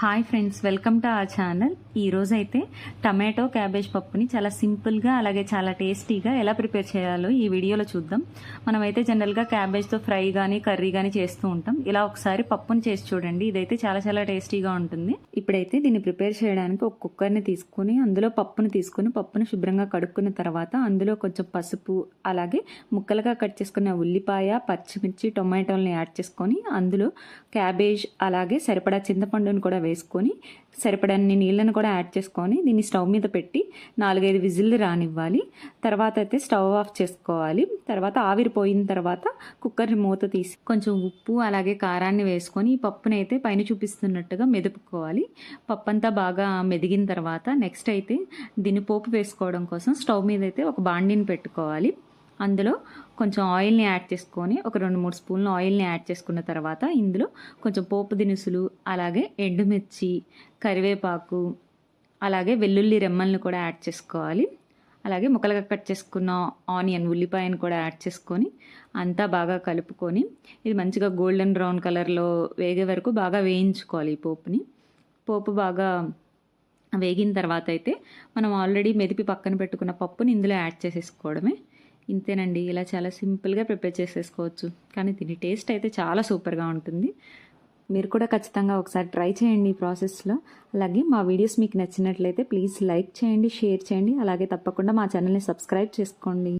Hi friends welcome to our channel ఈరోజు అయితే tomato cabbage పప్పుని చాలా సింపుల్గా అలాగే చాలా టేస్టీగా ఎలా ప్రిపేర్ చేయాలో ఈ వీడియోలో చూద్దాం. మనమైతే జనరల్గా క్యాబేజ్తో ఫ్రై కానీ కర్రీ కానీ చేస్తూ ఉంటాం. ఇలా ఒకసారి పప్పుని చేసి చూడండి. ఇదైతే చాలా చాలా టేస్టీగా ఉంటుంది. ఇప్పుడైతే దీన్ని ప్రిపేర్ చేయడానికి ఒక కుక్కర్ని తీసుకుని అందులో పప్పుని తీసుకుని పప్పును శుభ్రంగా కడుక్కున్న తర్వాత అందులో కొంచెం పసుపు అలాగే ముక్కలుగా కట్ చేసుకున్న ఉల్లిపాయ పచ్చిమిర్చి టొమాటోల్ని యాడ్ చేసుకొని అందులో క్యాబేజ్ అలాగే సరిపడా చింతపండుని కూడా వేసుకొని సరిపడన్ని నీళ్ళను కూడా యాడ్ చేసుకొని దీన్ని స్టవ్ మీద పెట్టి నాలుగైదు విజిల్లు రానివ్వాలి. తర్వాత అయితే స్టవ్ ఆఫ్ చేసుకోవాలి. తర్వాత ఆవిరిపోయిన తర్వాత కుక్కర్ని మూత తీసి కొంచెం ఉప్పు అలాగే కారాన్ని వేసుకొని ఈ పప్పునైతే అయితే పైన చూపిస్తున్నట్టుగా మెదుపుకోవాలి. పప్పు అంతా బాగా మెదిగిన తర్వాత నెక్స్ట్ అయితే దీన్ని పోపు వేసుకోవడం కోసం స్టవ్ మీద అయితే ఒక బాండిని పెట్టుకోవాలి. అందులో కొంచెం ఆయిల్ని యాడ్ చేసుకొని ఒక రెండు మూడు స్పూన్లు ఆయిల్ని యాడ్ చేసుకున్న తర్వాత ఇందులో కొంచెం పోపు దినుసులు అలాగే ఎండుమిర్చి కరివేపాకు అలాగే వెల్లుల్లి రెమ్మల్ని కూడా యాడ్ చేసుకోవాలి. అలాగే ముక్కలుగా కట్ చేసుకున్న ఆనియన్ ఉల్లిపాయను కూడా యాడ్ చేసుకొని అంతా బాగా కలుపుకొని ఇది మంచిగా గోల్డెన్ బ్రౌన్ కలర్లో వేగే వరకు బాగా వేయించుకోవాలి ఈ పోపుని. పోపు బాగా వేగిన తర్వాత అయితే మనం ఆల్రెడీ మెదిపి పక్కన పెట్టుకున్న పప్పుని ఇందులో యాడ్ చేసేసుకోవడమే. ఇంతేనండి. ఇలా చాలా సింపుల్గా ప్రిపేర్ చేసేసుకోవచ్చు. కానీ దీని టేస్ట్ అయితే చాలా సూపర్గా ఉంటుంది. మీరు కూడా ఖచ్చితంగా ఒకసారి ట్రై చేయండి ఈ ప్రాసెస్లో. అలాగే మా వీడియోస్ మీకు నచ్చినట్లయితే ప్లీజ్ లైక్ చేయండి షేర్ చేయండి. అలాగే తప్పకుండా మా ఛానల్ని సబ్స్క్రైబ్ చేసుకోండి.